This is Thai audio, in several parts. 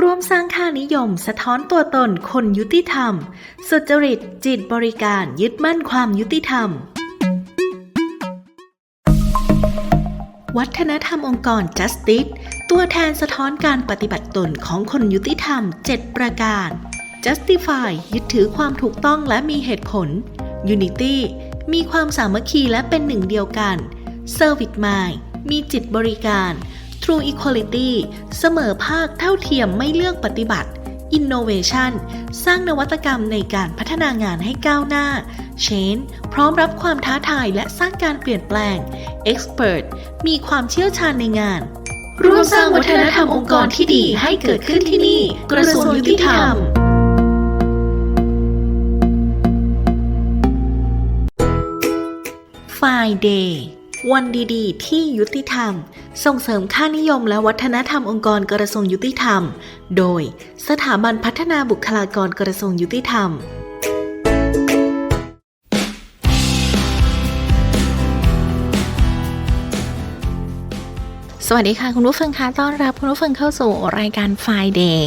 ร่วมสร้างค่านิยมสะท้อนตัวตนคนยุติธรรม สุจริตจิตบริการยึดมั่นความยุติธรรม วัฒนธรรมองค์กร Justice ตัวแทนสะท้อนการปฏิบัติตนของคนยุติธรรม 7 ประการ Justify ยึดถือความถูกต้องและมีเหตุผล Unity มีความสามัคคีและเป็นหนึ่งเดียวกัน Service Mind มีจิตบริการ True Equality เสมอภาคเท่าเทียมไม่เลือกปฏิบัติ Innovation สร้างนวัตกรรมในการพัฒนางานให้ก้าวหน้า Change พร้อมรับความท้าทายและสร้างการเปลี่ยนแปลง Expert มีความเชี่ยวชาญในงาน ร่วมสร้างวัฒนธรรมองค์กรที่ดีให้เกิดขึ้นที่นี่ กระทรวงยุติธรรม Friday วันดีๆ ที่ยุติธรรม ส่งเสริมค่านิยมและวัฒนธรรมองค์กรกระทรวงยุติธรรม โดยสถาบันพัฒนาบุคลากรกระทรวงยุติธรรม สวัสดีค่ะ คุณผู้ฟังคะต้อนรับคุณผู้ฟังเข้าสู่รายการ Friday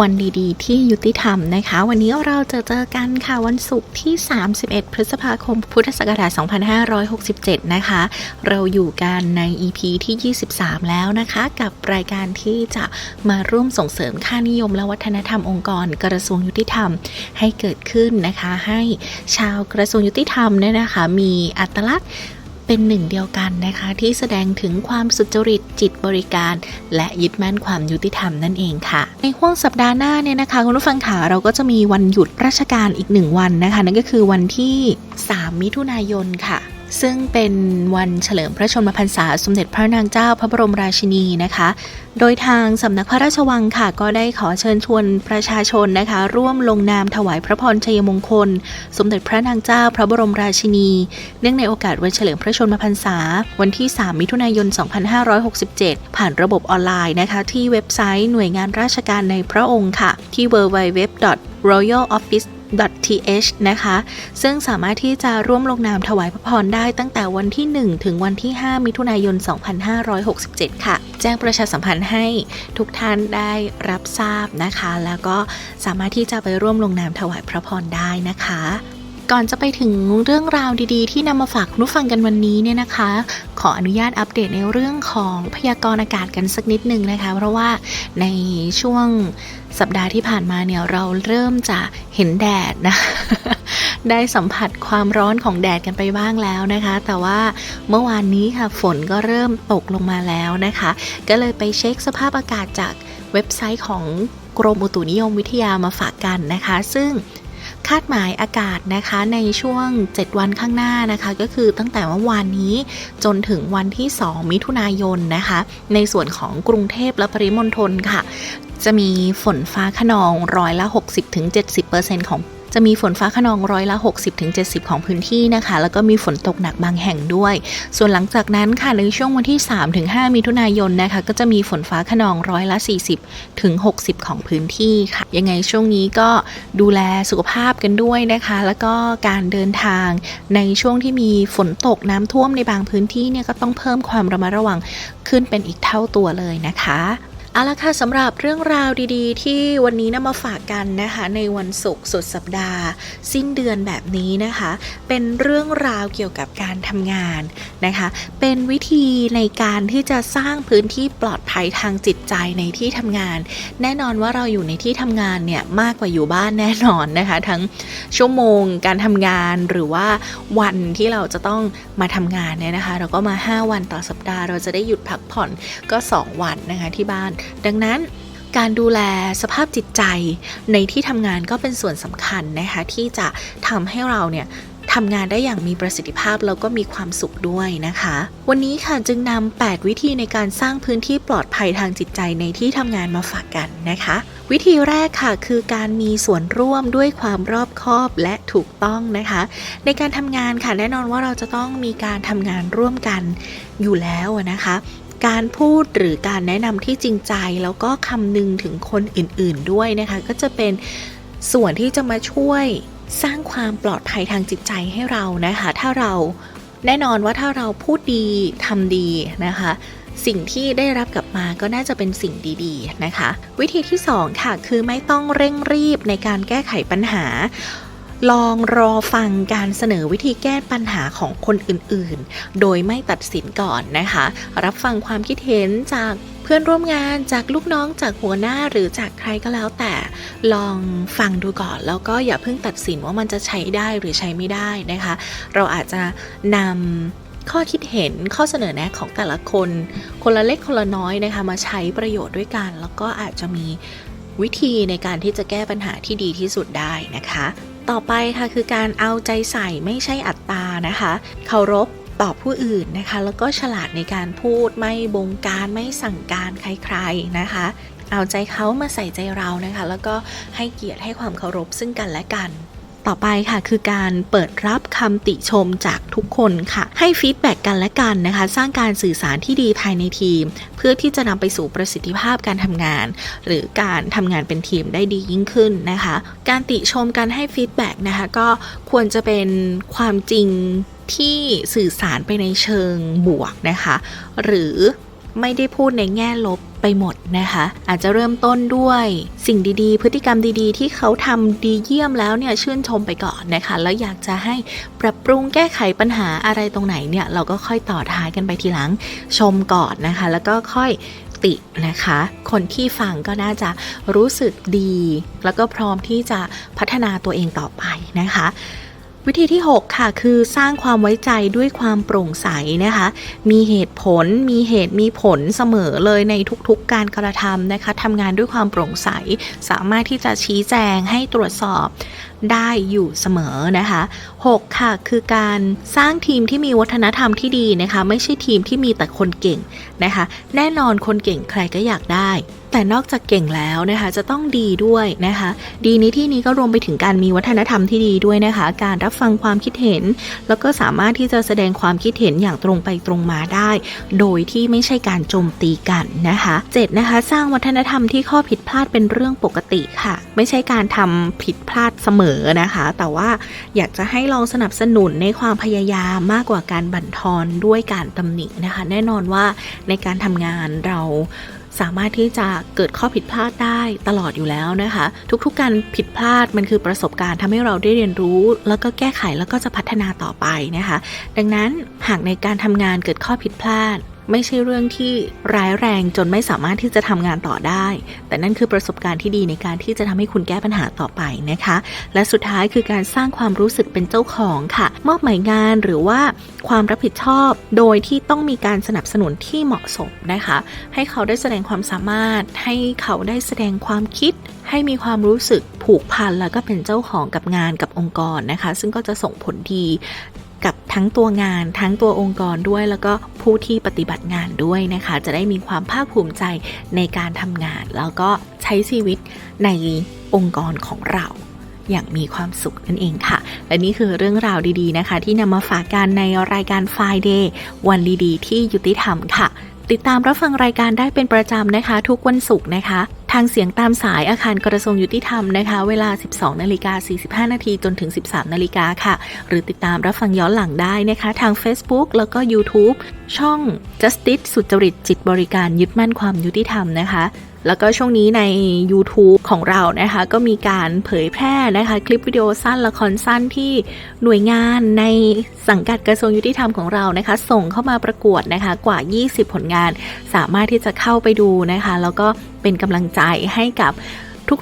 วันดีๆ ที่ยุติธรรมนะคะ วันนี้เราจะเจอกันค่ะวันศุกร์ที่ 31 พฤษภาคม พุทธศักราช 2567 นะคะ เราอยู่กันใน EP ที่ 23 แล้วนะคะ กับรายการที่จะมาร่วมส่งเสริมค่านิยมและวัฒนธรรมองค์กร กระทรวงยุติธรรมให้เกิดขึ้นนะคะ ให้ชาวกระทรวงยุติธรรมเนี่ยนะคะ มีอัตลักษณ์ เป็นหนึ่งเดียวกันนะคะ ที่แสดงถึงความสุจริตจิตบริการ และยึดมั่นความยุติธรรมนั่นเองค่ะ ในห่วงสัปดาห์หน้าเนี่ยนะคะคุณผู้ฟังขาเราก็จะมีวันหยุดราชการอีกหนึ่งวันนะคะ นั่นก็คือวันที่ 3 มิถุนายนค่ะ ซึ่งเป็นวันเฉลิมพระชนมพรรษาสมเด็จพระนางเจ้าพระบรมราชินีนะคะ โดยทางสำนักพระราชวังค่ะ ก็ได้ขอเชิญชวนประชาชนนะคะ ร่วมลงนามถวายพระพรชัยมงคล สมเด็จพระนางเจ้าพระบรมราชินี เนื่องในโอกาสวันเฉลิมพระชนมพรรษา วันที่ 3 มิถุนายน 2567 ผ่านระบบออนไลน์นะคะ ที่เว็บไซต์หน่วยงานราชการในพระองค์ค่ะ ที่ www.royaloffice th นะคะ ซึ่งสามารถที่จะร่วมลงนามถวายพระพรได้ตั้งแต่วันที่ 1 ถึงวันที่ 5 มิถุนายน 2567 ค่ะ แจ้งประชาสัมพันธ์ให้ทุกท่านได้รับทราบนะคะ แล้วก็สามารถที่จะไปร่วมลงนามถวายพระพรได้นะคะก่อนจะไปถึงเรื่องราวดีๆ ที่นำมาฝากคุณผู้ฟังกันวันนี้เนี่ยนะคะ ขออนุญาตอัปเดตในเรื่องของพยากรณ์อากาศกันสักนิดนึงนะคะ เพราะว่าในช่วง สัปดาห์ที่ผ่านมาเนี่ยเราเริ่มจะเห็นแดดนะ ได้สัมผัสความร้อนของแดดกันไปบ้างแล้วนะคะ แต่ว่าเมื่อวานนี้ค่ะฝนก็เริ่มตกลงมาแล้วนะคะ ก็เลยไปเช็คสภาพอากาศจากเว็บไซต์ของกรมอุตุนิยมวิทยามาฝากกันนะคะ ซึ่งคาดหมายอากาศนะคะในช่วง 7 วันข้างหน้านะคะ ก็คือตั้งแต่เมื่อวานนี้จนถึงวันที่ 2 มิถุนายนนะคะ ในส่วนของกรุงเทพและปริมณฑลค่ะ จะมีฝนฟ้าขนองร้อยละ 60-70%ของจะมีฝนฟ้าขนองร้อยละ 60-70 ของพื้นที่นะคะ แล้วก็มีฝนตกหนักบางแห่งด้วย ส่วนหลังจากนั้นค่ะในช่วงวันที่ 3-5 มิถุนายนนะคะ ก็จะมีฝนฟ้าขนองร้อยละ 40ถึง60 ของพื้นที่ค่ะ ยังไงช่วงนี้ก็ดูแลสุขภาพกันด้วยนะคะ แล้วก็การเดินทางในช่วงที่มีฝนตกน้ำท่วมในบางพื้นที่เนี่ยก็ต้องเพิ่มความระมัดระวังขึ้นเป็นอีกเท่าตัวเลยนะคะ เอาละค่ะสำหรับเรื่องราวดีๆ ที่วันนี้นำมาฝากกันนะคะ ในวันศุกร์สุดสัปดาห์ สิ้นเดือนแบบนี้นะคะ เป็นเรื่องราวเกี่ยวกับการทำงานนะคะ เป็นวิธีในการที่จะสร้างพื้นที่ปลอดภัยทางจิตใจในที่ทำงาน แน่นอนว่าเราอยู่ในที่ทำงานเนี่ยมากกว่าอยู่บ้านแน่นอนนะคะ ทั้งชั่วโมงการทำงานหรือว่าวันที่เราจะต้องมาทำงานเนี่ยนะคะ เราก็มา 5 วันต่อสัปดาห์ เราจะได้หยุดพักผ่อนก็ 2 วันนะคะที่บ้านดังนั้นการดูแลสภาพจิตใจในที่ทำงานก็เป็นส่วนสำคัญนะคะที่จะทำให้เราเนี่ยทำงานได้อย่างมีประสิทธิภาพแล้วก็มีความสุขด้วยนะคะ วันนี้ค่ะจึงนำ 8 วิธีในการสร้างพื้นที่ปลอดภัยทางจิตใจในที่ทำงานมาฝากกันนะคะ วิธีแรกค่ะคือการมีส่วนร่วมด้วยความรอบคอบและถูกต้องนะคะ ในการทำงานค่ะแน่นอนว่าเราจะต้องมีการทำงานร่วมกันอยู่แล้วนะคะ การพูดหรือการแนะนำที่จริงใจ แล้วก็คำนึงถึงคนอื่นๆด้วยนะคะ ก็จะเป็นส่วนที่จะมาช่วยสร้างความปลอดภัยทางจิตใจให้เรานะคะ ถ้าเราแน่นอนว่าถ้าเราพูดดีทำดีนะคะ สิ่งที่ได้รับกลับมาก็น่าจะเป็นสิ่งดีๆนะคะ วิธีที่ 2 ค่ะ คือไม่ต้องเร่งรีบในการแก้ไขปัญหา ลองรอฟังการเสนอวิธีแก้ปัญหาของคนอื่นๆ โดยไม่ตัดสินก่อนนะคะ รับฟังความคิดเห็นจากเพื่อนร่วมงานจากลูกน้องจากหัวหน้าหรือจากใครก็แล้วแต่ลองฟังดูก่อน แล้วก็อย่าเพิ่งตัดสินว่ามันจะใช้ได้หรือใช้ไม่ได้นะคะ เราอาจจะนำข้อคิดเห็นข้อเสนอแนะของแต่ละคน คนละเล็กคนละน้อยนะคะมาใช้ประโยชน์ด้วยกัน แล้วก็อาจจะมีวิธีในการที่จะแก้ปัญหาที่ดีที่สุดได้นะคะ ต่อไปค่ะคือการเอาใจใส่ไม่ใช่อัตตานะคะ เคารพต่อผู้อื่นนะคะ แล้วก็ฉลาดในการพูดไม่บงการไม่สั่งการใครๆนะคะ เอาใจเขามาใส่ใจเรานะคะ แล้วก็ให้เกียรติให้ความเคารพซึ่งกันและกัน ต่อไปค่ะคือการเปิดรับคำติชมจากทุกคนค่ะ ให้ฟีดแบ็กกันและกันนะคะ สร้างการสื่อสารที่ดีภายในทีม เพื่อที่จะนำไปสู่ประสิทธิภาพการทำงาน หรือการทำงานเป็นทีมได้ดียิ่งขึ้นนะคะ การติชมการให้ฟีดแบ็กนะคะก็ควรจะเป็นความจริงที่สื่อสารไปในเชิงบวกนะคะ หรือ ไม่ได้พูดในแง่ลบไปหมดนะคะ อาจจะเริ่มต้นด้วยสิ่งดีๆ พฤติกรรมดีๆ ที่เขาทำดีเยี่ยมแล้วเนี่ยชื่นชมไปก่อนนะคะ แล้วอยากจะให้ปรับปรุงแก้ไขปัญหาอะไรตรงไหนเนี่ยเราก็ค่อยต่อท้ายกันไปทีหลังชมก่อนนะคะ แล้วก็ค่อยตินะคะ คนที่ฟังก็น่าจะรู้สึกดี แล้วก็พร้อมที่จะพัฒนาตัวเองต่อไปนะคะ วิธีที่ 6 ค่ะ คือสร้างความไว้ใจด้วยความโปร่งใสนะคะ มีเหตุผล มีเหตุมีผลเสมอเลยในทุกๆการกระทำนะคะทำงานด้วยความโปร่งใส สามารถที่จะชี้แจงให้ตรวจสอบได้อยู่เสมอนะคะ 6 ค่ะ คือการสร้างทีมที่มีวัฒนธรรมที่ดีนะคะ ไม่ใช่ทีมที่มีแต่คนเก่งนะคะ แน่นอนคนเก่งใครก็อยากได้ แต่นอกจากเก่งแล้วนะคะจะต้องดีด้วยนะคะ ดีในที่นี้ก็รวมไปถึงการมีวัฒนธรรมที่ดีด้วยนะคะ การรับฟังความคิดเห็น แล้วก็สามารถที่จะแสดงความคิดเห็นอย่างตรงไปตรงมาได้ โดยที่ไม่ใช่การโจมตีกันนะคะ7นะคะ สร้างวัฒนธรรมที่ข้อผิดพลาดเป็นเรื่องปกติค่ะ ไม่ใช่การทำผิดพลาดเสมอนะคะ แต่ว่าอยากจะให้ลองสนับสนุนในความพยายามมากกว่าการบั่นทอนด้วยการตำหนินะคะ แน่นอนว่าในการทำงานเรา สามารถที่จะเกิดข้อผิดพลาดได้ตลอดอยู่แล้วนะคะ ทุกๆการผิดพลาดมันคือประสบการณ์ทำให้เราได้เรียนรู้ แล้วก็แก้ไขแล้วก็จะพัฒนาต่อไปนะคะ ดังนั้นหากในการทำงานเกิดข้อผิดพลาด ไม่ใช่เรื่องที่ร้ายแรงจนไม่สามารถที่จะทำงานต่อได้ แต่นั่นคือประสบการณ์ที่ดีในการที่จะทำให้คุณแก้ปัญหาต่อไปนะคะ และสุดท้ายคือการสร้างความรู้สึกเป็นเจ้าของค่ะ มอบหมายงานหรือว่าความรับผิดชอบ โดยที่ต้องมีการสนับสนุนที่เหมาะสมนะคะ ให้เขาได้แสดงความสามารถ ให้เขาได้แสดงความคิด ให้มีความรู้สึกผูกพันแล้วก็เป็นเจ้าของกับงานกับองค์กรนะคะ ซึ่งก็จะส่งผลดี กับทั้งตัวงาน ทั้งตัวองค์กรด้วย แล้วก็ผู้ที่ปฏิบัติงานด้วยนะคะ จะได้มีความภาคภูมิใจในการทำงาน แล้วก็ใช้ชีวิตในองค์กรของเราอย่างมีความสุขนั่นเองค่ะ และนี่คือเรื่องราวดีๆนะคะ ที่นำมาฝากกันในรายการ Friday วันดีๆ ที่ยุติธรรมค่ะ ติดตามรับฟังรายการได้เป็นประจำนะคะ ทุกวันศุกร์นะคะ ทางเสียงตามสายอาคารกระทรวงยุติธรรมนะคะ เวลา 12 นาฬิกา 45 นาทีจนถึง 13 นาฬิกาค่ะ หรือติดตามรับฟังย้อนหลังได้นะคะ ทาง Facebook แล้วก็ YouTube ช่อง Justice สุจริตจิตบริการยึดมั่นความยุติธรรมนะคะ แล้วก็ช่วงนี้ใน YouTube ของเรานะคะก็มีการเผยแพร่นะคะคลิปวิดีโอสั้นละครสั้นที่หน่วยงานในสังกัดกระทรวงยุติธรรมของเรานะคะ ส่งเข้ามาประกวดนะคะกว่า 20 ผลงาน สามารถที่จะเข้าไปดูนะคะ แล้วก็เป็นกำลังใจให้กับ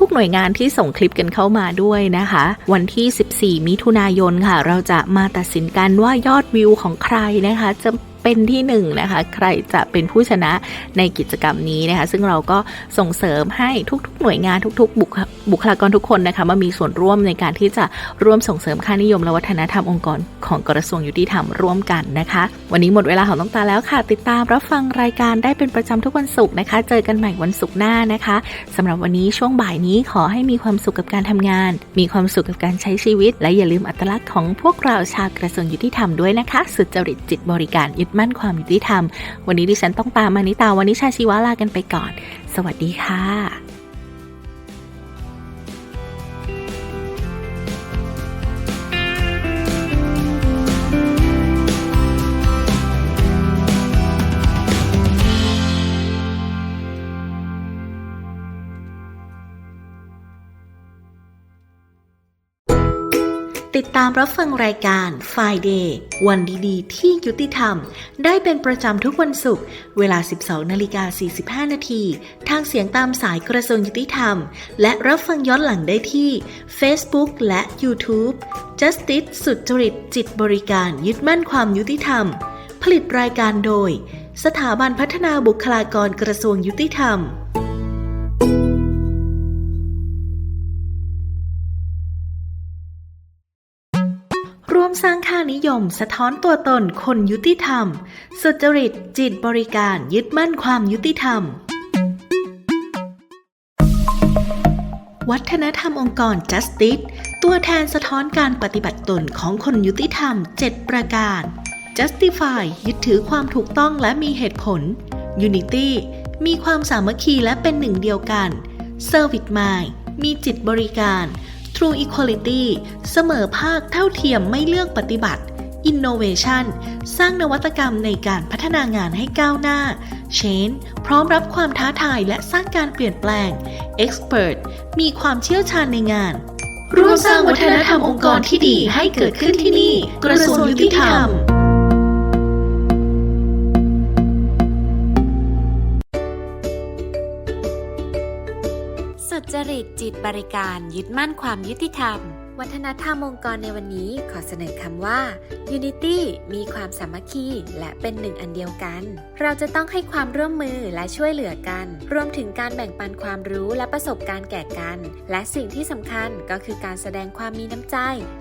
ทุกๆ หน่วยงานที่ส่งคลิปกันเข้ามาด้วยนะคะ วันที่ 14 มิถุนายนค่ะ เราจะมาตัดสินกันว่ายอดวิวของใครนะคะ จะ เป็นที่หนึ่งนะคะ ใครจะเป็นผู้ชนะในกิจกรรมนี้นะคะ ซึ่งเราก็ส่งเสริมให้ทุกๆ หน่วยงานทุกๆบุคบุคลากรทุกคนนะคะมามีส่วนร่วมในการที่จะร่วมส่งเสริมค่านิยมและวัฒนธรรมองค์กรของกระทรวงยุติธรรมร่วมกันนะคะ วันนี้หมดเวลาของต้องตาแล้วค่ะ ติดตามรับฟังรายการได้เป็นประจำทุกวันศุกร์นะคะ เจอกันใหม่วันศุกร์หน้านะคะสำหรับวันนี้ช่วงบ่ายนี้ขอให้มีความสุขกับการทำงาน มีความสุขกับการใช้ชีวิต และอย่าลืมอัตลักษณ์ของพวกเราชาวกระทรวงยุติธรรมด้วยนะคะ สุจริตจิตบริการยึดมั่นความยุติธรรม วันนี้ดิฉันต้องตามมานิตาวันนิชาชีวาลากันไปก่อน สวัสดีค่ะ ตามรับฟังรายการ Friday วันดีๆ ที่ยุติธรรม ได้เป็นประจำทุกวันศุกร์เวลา 12นาฬิกา45 นาที ทางเสียงตามสายกระทรวงยุติธรรม และรับฟังย้อนหลังได้ที่ Facebook และ YouTube Justice สุจริตจิตบริการยึดมั่นความยุติธรรม ผลิตรายการโดย สถาบันพัฒนาบุคลากรกระทรวงยุติธรรม มสะท้อนตัวตนคนยุติธรรม สุจริตจิตบริการยึดมั่นความยุติธรรม วัฒนธรรมองค์กร Justice ตัวแทนสะท้อนการปฏิบัติตนของคนยุติธรรม 7 ประการ Justify ยึดถือความถูกต้องและมีเหตุผล Unity มีความสามัคคีและเป็นหนึ่งเดียวกัน Service Mind มีจิตบริการ True Equality เสมอภาคเท่าเทียมไม่เลือกปฏิบัติ Innovation สร้างนวัตกรรมในการพัฒนางานให้ก้าวหน้า Change พร้อมรับความท้าทายและสร้างการเปลี่ยนแปลง Expert มีความเชี่ยวชาญในงาน ร่วมสร้างวัฒนธรรมองค์กรที่ดีให้เกิดขึ้นที่นี่ กระทรวงยุติธรรมสุจริตจิตบริการยึดมั่นความยุติธรรม วัฒนธรรมองค์กรในวันนี้ขอเสนอคำว่า Unity มีความสามัคคีและเป็นหนึ่งอันเดียวกัน เราจะต้องให้ความร่วมมือและช่วยเหลือกัน รวมถึงการแบ่งปันความรู้และประสบการณ์แก่กัน และสิ่งที่สำคัญก็คือการแสดงความมีน้ำใจ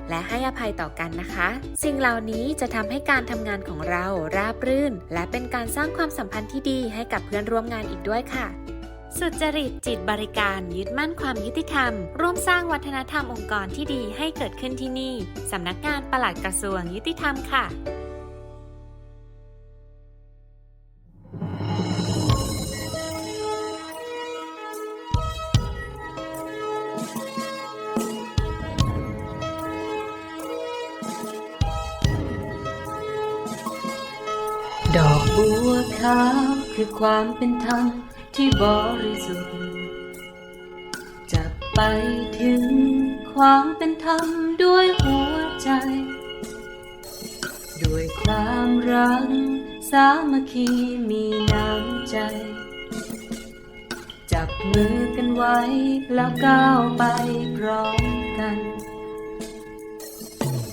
และให้อภัยต่อกันนะคะ สิ่งเหล่านี้จะทำให้การทำงานของเราราบรื่น และเป็นการสร้างความสัมพันธ์ที่ดีให้กับเพื่อนร่วมงานอีกด้วยค่ะ สุจริตจิตบริการยึดมั่นความยุติธรรม ร่วมสร้างวัฒนธรรมองค์กรที่ดีให้เกิดขึ้นที่นี่ สำนักงานปลัดกระทรวงยุติธรรมค่ะดอกบัวขาวคือความเป็นธรรม ที่บริสุทธิ์ จะไปถึงความเป็นธรรมด้วยหัวใจ ด้วยความรักสามัคคีมีน้ำใจ จับมือกันไว้แล้วก้าวไปพร้อมกัน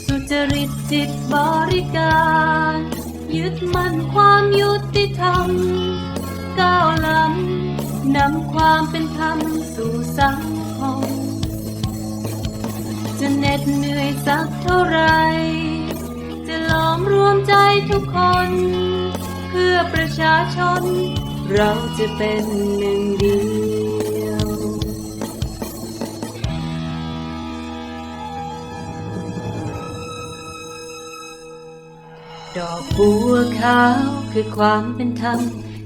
สุจริตจิตบริการ ยึดมั่นความยุติธรรม ก้าวล้ำนำความเป็นธรรมสู่สังคมจะเหน็ดเหนื่อยสักเท่าไร จะล้อมรวมใจทุกคน เพื่อประชาชน เราจะเป็นหนึ่งเดียวดอกบัวขาวคือความเป็นธรรม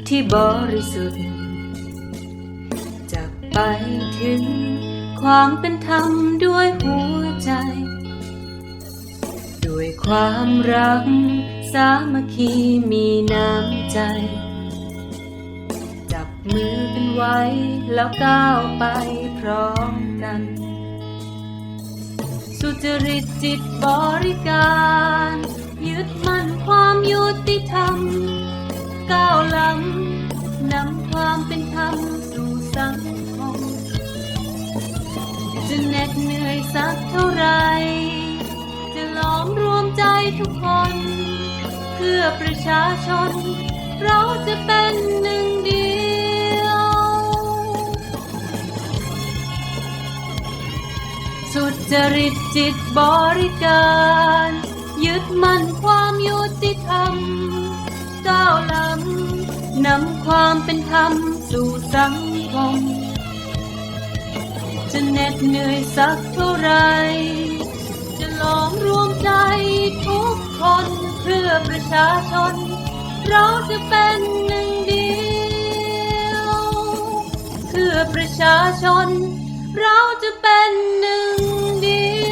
ที่บริสุทธิ์ จะไปถึงความเป็นธรรมด้วยหัวใจ ด้วยความรัก สามัคคีมีน้ำใจ จับมือกันไว้แล้วก้าวไปพร้อมกัน สุจริตจิตบริการ ยึดมั่นความยุติธรรม ก้าวล้ำนำความเป็นธรรมสู่สังคมจะเหน็ดเหนื่อยสักเท่าไร จะล้อมรวมใจทุกคน เพื่อประชาชน เราจะเป็นหนึ่งเดียว สุจริตจิตบริการ ยึดมั่นความยุติธรรมก้าวล้ำ นำความเป็นธรรมสู่สังคมจะเหน็ดเหนื่อยสักเท่าไร จะลอมรวมใจทุกคนเพื่อประชาชน เราจะเป็นหนึ่งเดียว เพื่อประชาชน เราจะเป็นหนึ่งเดียว